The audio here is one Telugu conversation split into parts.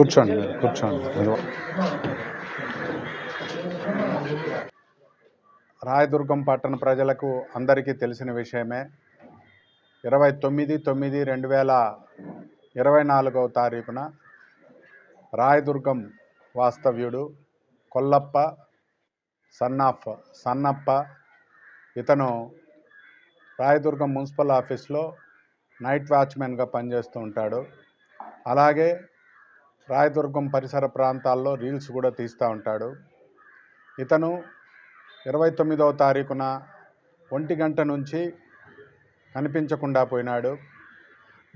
కూర్చోండి మీరు కూర్చోండి. మీరు రాయదుర్గం పట్టణ ప్రజలకు అందరికీ తెలిసిన విషయమే. ఇరవై తొమ్మిది తొమ్మిది రెండు వేల ఇరవై నాలుగవ తారీఖున రాయదుర్గం వాస్తవ్యుడు కొల్లప్ప సన్నాఫ్ సన్నప్ప ఇతను రాయదుర్గం మున్సిపల్ ఆఫీస్లో నైట్ వాచ్మెన్గా పనిచేస్తూ ఉంటాడు. అలాగే రాయదుర్గం పరిసర ప్రాంతాల్లో రీల్స్ కూడా తీస్తూ ఉంటాడు. ఇతను ఇరవై తొమ్మిదవ తారీఖున ఒంటి గంట నుంచి కనిపించకుండా పోయినాడు.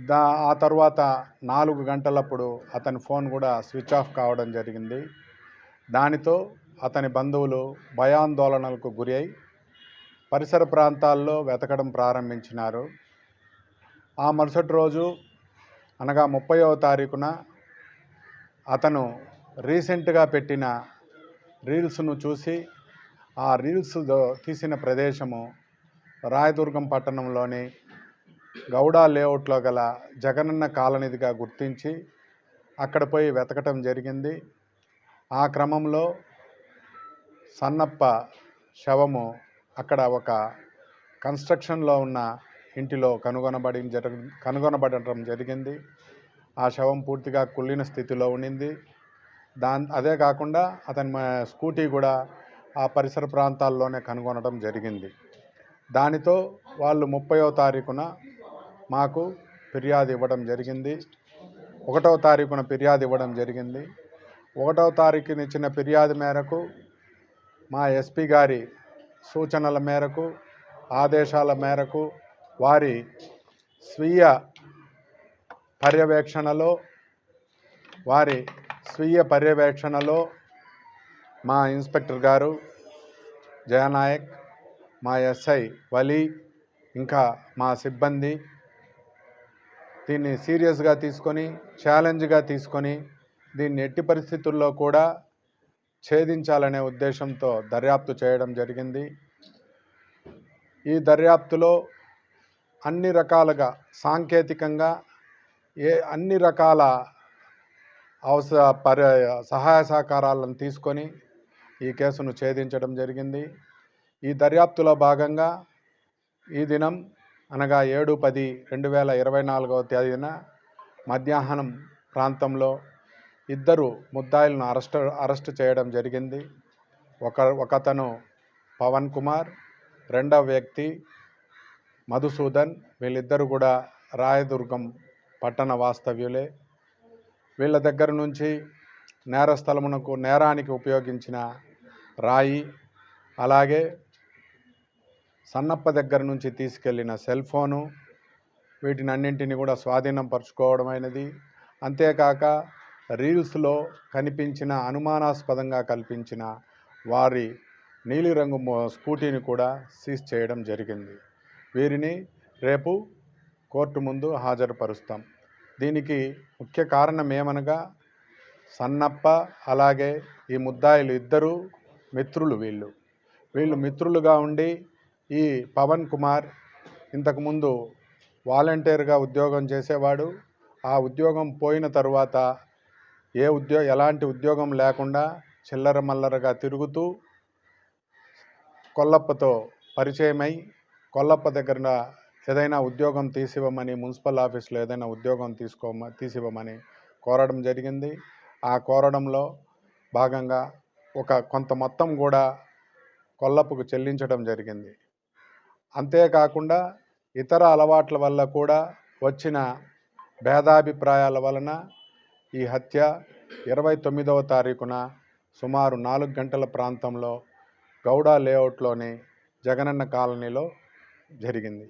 దా ఆ తర్వాత నాలుగు గంటలప్పుడు అతని ఫోన్ కూడా స్విచ్ ఆఫ్ కావడం జరిగింది. దానితో అతని బంధువులు భయాందోళనలకు గురి అయి పరిసర ప్రాంతాల్లో వెతకడం ప్రారంభించినారు. ఆ మరుసటి రోజు అనగా ముప్పైవ తారీఖున అతను రీసెంట్గా పెట్టిన రీల్స్ను చూసి ఆ రీల్స్ తీసిన ప్రదేశము రాయదుర్గం పట్టణంలోని గౌడ లేఅవుట్లో గల జగనన్న కాలనీదిగా గుర్తించి అక్కడ పోయి వెతకటం జరిగింది. ఆ క్రమంలో సన్నప్ప శవము అక్కడ ఒక కన్స్ట్రక్షన్లో ఉన్న ఇంటిలో కనుగొనబడి జరగ కనుగొనబడటం జరిగింది. ఆ శవం పూర్తిగా కుళ్ళిన స్థితిలో ఉండింది. దాని అదే కాకుండా అతని స్కూటీ కూడా ఆ పరిసర ప్రాంతాల్లోనే కనుగొనడం జరిగింది. దానితో వాళ్ళు ముప్పయో తారీఖున మాకు ఫిర్యాదు ఇవ్వడం జరిగింది. ఒకటవ తారీఖున ఫిర్యాదు ఇవ్వడం జరిగింది. ఒకటవ తారీఖున ఇచ్చిన ఫిర్యాదు మేరకు మా ఎస్పీ గారి సూచనల మేరకు ఆదేశాల మేరకు వారి స్వీయ పర్యవేక్షణలో వారి స్వీయ పర్యవేక్షణలో మా ఇన్స్పెక్టర్ గారు జయనాయక్ మా ఎస్ఐ వలి ఇంకా మా సిబ్బంది దీన్ని సీరియస్గా తీసుకొని ఛాలెంజ్గా తీసుకొని దీన్ని ఎట్టి పరిస్థితుల్లో కూడా ఛేదించాలనే ఉద్దేశంతో దర్యాప్తు చేయడం జరిగింది. ఈ దర్యాప్తులో అన్ని రకాలుగా సాంకేతికంగా ఏ అన్ని రకాల అవసర పరి సహాయ సహకారాలను తీసుకొని ఈ కేసును ఛేదించడం జరిగింది. ఈ దర్యాప్తులో భాగంగా ఈ దినం అనగా ఏడు పది రెండు వేల ఇరవై నాలుగవ తేదీన మధ్యాహ్నం ప్రాంతంలో ఇద్దరు ముద్దాయిలను అరెస్ట్ అరెస్ట్ చేయడం జరిగింది. ఒక ఒకతను పవన్ కుమార్ రెండవ వ్యక్తి మధుసూదన్ వీళ్ళిద్దరు కూడా రాయదుర్గం పట్టణ వాస్తవ్యులే. వీళ్ళ దగ్గర నుంచి నేరస్థలమునకు నేరానికి ఉపయోగించిన రాయి అలాగే సన్నప్ప దగ్గర నుంచి తీసుకెళ్ళిన సెల్ ఫోను వీటిని అన్నింటినీ కూడా స్వాధీనం పరుచుకోవడమైనది. అంతేకాక రీల్స్లో కనిపించిన అనుమానాస్పదంగా కల్పించిన వారి నీలిరంగు స్కూటీని కూడా సీజ్ చేయడం జరిగింది. వీరిని రేపు కోర్టు ముందు హాజరుపరుస్తాం. దీనికి ముఖ్య కారణం ఏమనగా సన్నప్ప అలాగే ఈ ముద్దాయిలు ఇద్దరు మిత్రులు వీళ్ళు. వీళ్ళు మిత్రులుగా ఉండి ఈ పవన్ కుమార్ ఇంతకుముందు వాలంటీర్గా ఉద్యోగం చేసేవాడు. ఆ ఉద్యోగం పోయిన తరువాత ఏ ఉద్యో ఎలాంటి ఉద్యోగం లేకుండా చిల్లర మల్లరగా తిరుగుతూ కొల్లప్పతో పరిచయమై కొల్లప్ప దగ్గర ఏదైనా ఉద్యోగం తీసివ్వమని మున్సిపల్ ఆఫీస్లో ఏదైనా ఉద్యోగం తీసుకోమ తీసివ్వమని కోరడం జరిగింది. ఆ కోరడంలో భాగంగా ఒక కొంత మొత్తం కూడా కొల్లపుకు చెల్లించడం జరిగింది. అంతేకాకుండా ఇతర అలవాట్ల వల్ల కూడా వచ్చిన భేదాభిప్రాయాల వలన ఈ హత్య ఇరవై తొమ్మిదవ తారీఖున సుమారు నాలుగు గంటల ప్రాంతంలో గౌడ లేఅవుట్లోని జగనన్న కాలనీలో జరిగింది.